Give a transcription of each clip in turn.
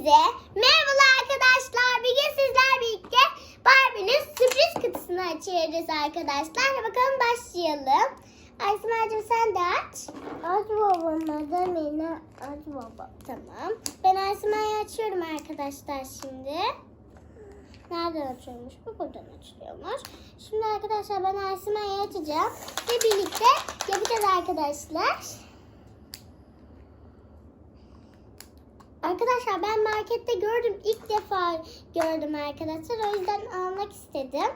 Hepinize merhabalar arkadaşlar. Bugün sizler birlikte Barbie'nin sürpriz kutusunu açıyoruz arkadaşlar. Bakalım başlayalım. Aysima'cığım sen de aç. Aç babama da beni aç baba. Tamam. Ben Aysima'yı açıyorum arkadaşlar şimdi. Nereden açıyormuş bu? Buradan açılıyormuş. Şimdi arkadaşlar ben Aysima'yı açacağım. Ve birlikte yapacağız arkadaşlar. Arkadaşlar ben markette gördüm. ilk defa gördüm arkadaşlar. O yüzden almak istedim.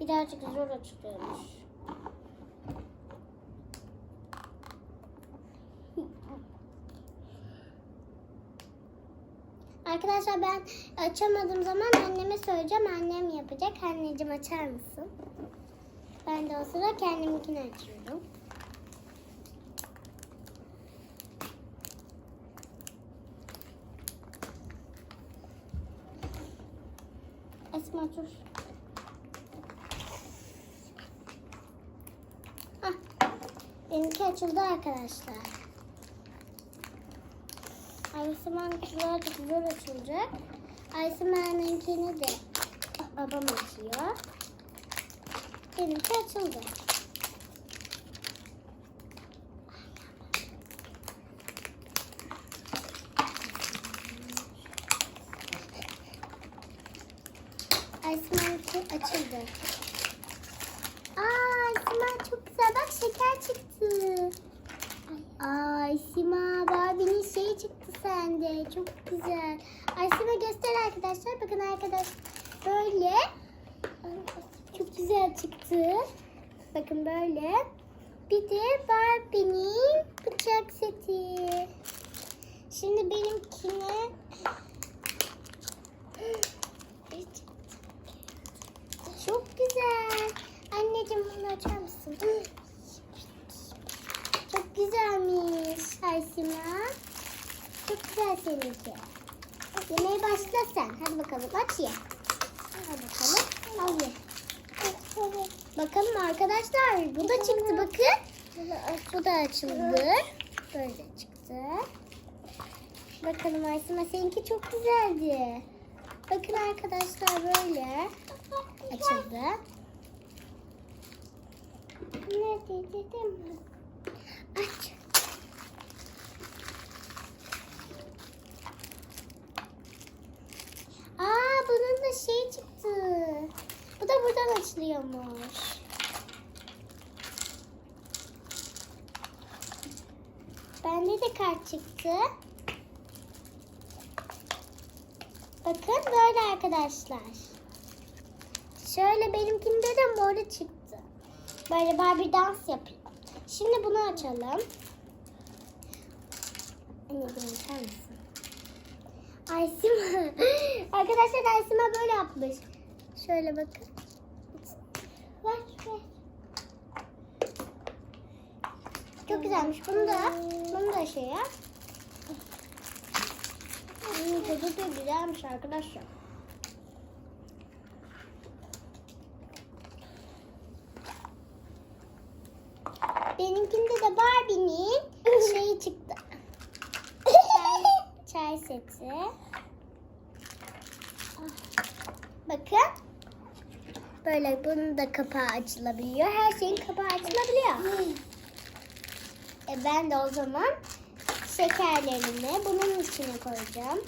Birazcık zor açılıyormuş. Arkadaşlar ben açamadığım zaman anneme söyleyeceğim. Annem yapacak. Anneciğim açar mısın? Ben de o sırada kendiminkini açıyorum. Esma dur. Hah. Benimki açıldı arkadaşlar. Aysima'nın birazcık zor açılacak. Aysima'nınkini de babam açıyor. Benimki açıldı. Aysima'nınki açıldı. Aa Aysima çok güzel. Bak şeker çıktı. Ay Sima Barbie'nin şeyi çıktı sende. Çok güzel. Ay Sima göster arkadaşlar. Bakın arkadaş böyle. Çıktı. Bakın böyle. Bir de Barbie'nin bıçak seti. Şimdi benimkine çok güzel. Anneciğim bunu açar mısın? Çok güzelmiş Aysima. Çok güzel seninki. Yemeğe başla sen. Hadi bakalım aç ye. Hadi bakalım. Al ye. Bakalım arkadaşlar. Bu da çıktı bakın. Bu da açıldı. Böyle çıktı. Bakalım Aysima seninki çok güzeldi. Bakın arkadaşlar böyle açıldı. Ne dedim? Aç. Aa bunun da şey çıktı. Açılıyormuş. Bende de kart çıktı. Bakın böyle arkadaşlar. Şöyle benimkinde de moru çıktı. Böyle Barbie dans yapıyor. Şimdi bunu açalım. Anneciğim açar mısın? Aysima. Arkadaşlar Aysima böyle yapmış. Şöyle bakın. Ver ver. Çok güzelmiş. Bunu da bunu da şey yap. Hmm, tadı da güzelmiş arkadaşlar. Benimkinde de Barbie'nin şeyi çıktı. Çay, çay seti. Bakın. Böyle bunun da kapağı açılabiliyor. Her şeyin kapağı açılabiliyor. E ben de o zaman şekerlerimi bunun içine koyacağım.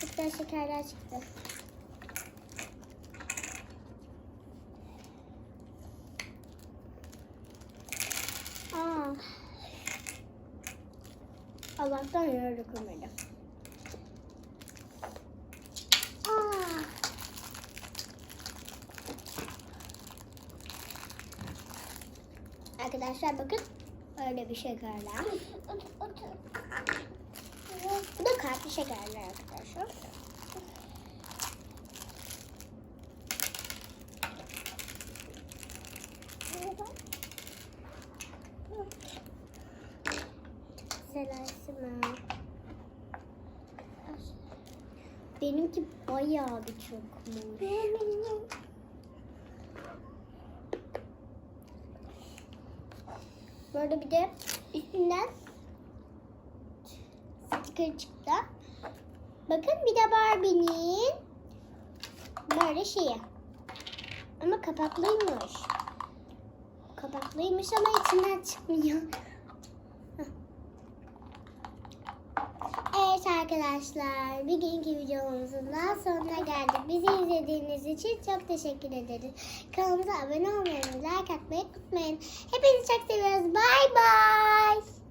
Çok güzel şekerler çıktı. Aa. Allah'tan yere dökülmedi. Arkadaşlar bakın öyle bir şekerler. Bu da kalpli şekerler arkadaşlar. Mesela Esma. Benimki bayağı bir çokmuş. Arada bir de üstünden sticker çıktı. Bakın bir de Barbie'nin böyle şeyi. Ama kapaklıymış. Kapaklıymış ama içinden çıkmıyor. Hah. Evet arkadaşlar, bugünkü videomuzun daha sonuna geldik. Bizi izlediğiniz için çok teşekkür ederiz. Kanalımıza abone olmayı, like atmayı unutmayın. Hepinizi çok seviyoruz. Bye bye.